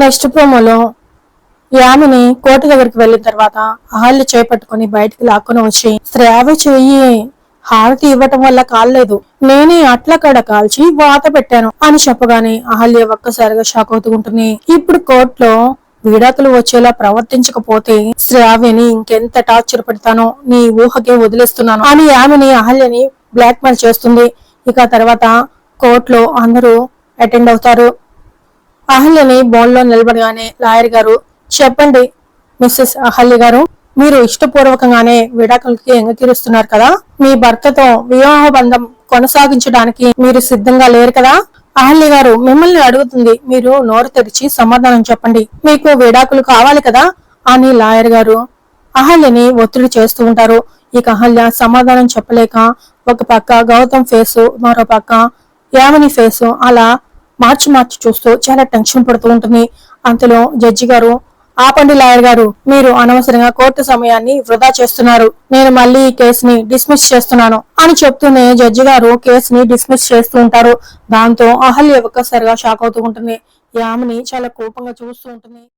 Next ప్రోమోలో యామిని కోట దగ్గరికి వెళ్ళిన తర్వాత అహల్య చేపట్టుకుని బయటికి లాక్కుని వచ్చి శ్రావ్య చెయ్యి. హారతి ఇవ్వటం వల్ల కాలేదు నేనే అట్ల కడ కాల్చి వాత పెట్టాను అని చెప్పగానే అహల్య ఒక్కసారిగా షాక్ అవుతుంటుంది. ఇప్పుడు కోర్టులో విడాకులు వచ్చేలా ప్రవర్తించకపోతే శ్రావ్యని ఇంకెంత టార్చర్ పెడతానో నీ ఊహకే వదిలేస్తున్నాను అని ఆమెని అహల్యని బ్లాక్ మెయిల్ చేస్తుంది. ఇక తర్వాత కోర్టులో అందరూ అటెండ్ అవుతారు. అహల్యని బోన్లో నిలబడగానే లాయర్ గారు చెప్పండి మిస్సెస్ అహల్య గారు మీరు ఇష్టపూర్వకంగానే విడాకులకి ఎంగకిరుస్తున్నారు కదా? మీ భర్తతో వివాహ బంధం కొనసాగించడానికి మీరు సిద్ధంగా లేరు కదా? అహల్య గారు మిమ్మల్ని అడుగుతుంది మీరు నోరు తెరిచి సమాధానం చెప్పండి. మీకు విడాకులు కావాలి కదా? అని లాయర్ గారు అహల్యని ఒత్తిడి చేస్తూ ఉంటారు. ఇక అహల్య సమాధానం చెప్పలేక ఒక పక్క గౌతమ్ ఫేసు మరో పక్క యామిని ఫేసు అలా మార్చి మార్చి చూస్తూ చాలా టెన్షన్ పడుతూ ఉంటుంది. అంతలో జడ్జి గారు ఆపండి లాయర్ గారు మీరు అనవసరంగా కోర్టు సమయాన్ని వృధా చేస్తున్నారు. నేను మళ్ళీ ఈ కేసుని డిస్మిస్ చేస్తున్నాను అని చెప్తూనే జడ్జి గారు కేసుని డిస్మిస్ చేస్తూ ఉంటారు. దాంతో అహల్య ఒక్కసారిగా షాక్ అవుతూ ఉంటుంది. యామిని చాలా కోపంగా చూస్తూ ఉంటుంది.